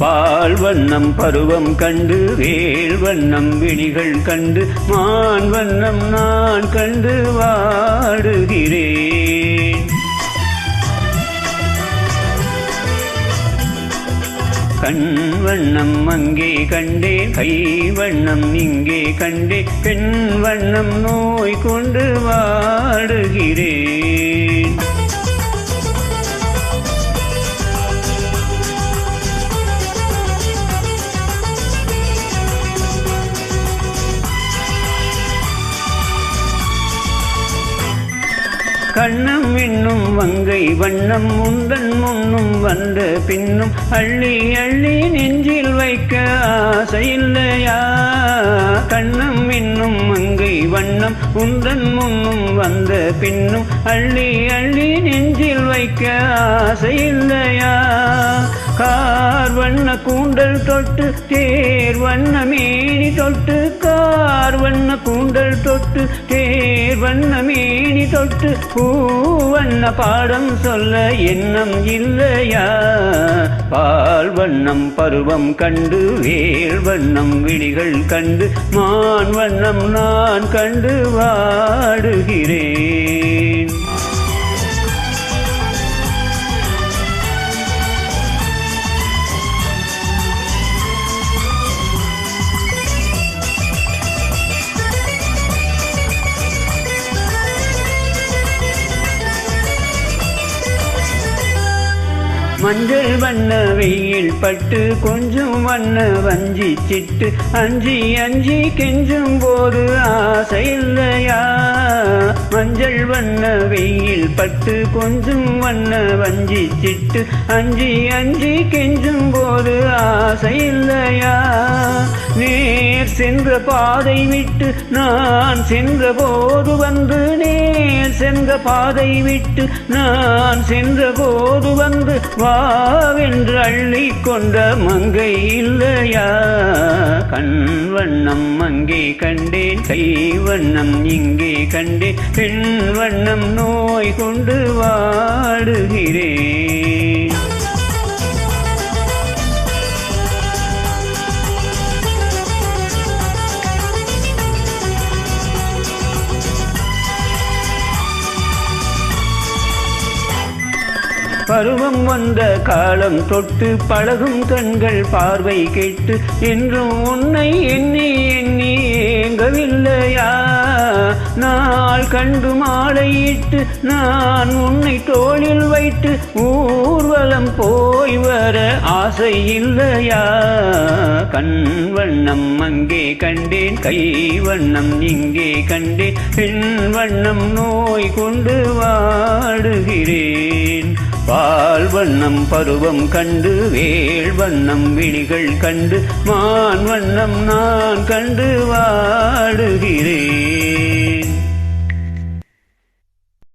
பால் வண்ணம் பருவம் கண்டு வேல் வண்ணம் விழிகள் கண்டு மான் வண்ணம் நான் கண்டு வாடுகிறேன். கண் வண்ணம் அங்கே கண்டே கை வண்ணம் இங்கே கண்டே பெண் வண்ணம் நோய் கொண்டு வாடுகிறேன். கண்ணம் இன்னும் வங்கை வண்ணம் முந்தன் முன்னும் வந்த பின்னும் அள்ளி அள்ளி நெஞ்சில் வைக்க ஆசையில்லையா? கண்ணம் இன்னும் மங்கை வண்ணம் உந்தன் முன்னும் வந்த பின்னும் அள்ளி அள்ளி நெஞ்சில் வைக்க ஆசையில்லையா? கார் வண்ண கூண்டல் தொட்டு தேர் வண்ண மேனி தொட்டு கார் வண்ண கூண்டல் தொட்டு தேர் வண்ண மேனி தொட்டு பூவண்ண பாடம் சொல்ல எண்ணம் இல்லையா? பால் வண்ணம் பருவம் கண்டு வேல் வண்ணம் விழிகள் கண்டு மான் வண்ணம் நான் கண்டு வாடுகிறேன். மஞ்சள் வண்ண வெயில் பட்டு கொஞ்சம் வண்ண வஞ்சி சிட்டு அஞ்சி அஞ்சி கெஞ்சும் போது ஆசை இல்லையா? மஞ்சள் வண்ண வெயில் பட்டு கொஞ்சம் வண்ண வஞ்சி சிட்டு அஞ்சி அஞ்சி கெஞ்சும் போது ஆசை இல்லையா? நேர் சென்ற பாதை விட்டு நான் சென்ற போது வந்து நேர் சென்ற பாதை விட்டு நான் சென்ற போது வந்து வாவென்று அள்ளி கொண்ட மங்கை இல்லையா? கண் வண்ணம் அங்கே கண்டேன் கை வண்ணம் இங்கே கண்டேன் பெண் வண்ணம் நோய் கொண்டு வாடுகிறேன். பருவம் வந்த காலம் தொட்டு பழகும் கண்கள் பார்வை கேட்டு என்றும் உன்னை எண்ணி எண்ணி ஏங்கவில்லையா? நாள் கண்டு மாலையிட்டு நான் உன்னை தோளில் வைத்து ஊர்வலம் போய் வர ஆசை இல்லையா? கண் வண்ணம் அங்கே கண்டேன் கை வண்ணம் இங்கே கண்டேன். பெண் வண்ணம் நோய் கொண்டு வா. வண்ணம் பருவம் கண்டு வேள் வண்ணம் விழிகள் கண்டு மான் வண்ணம் நான் கண்டு வாடுகிறேன்.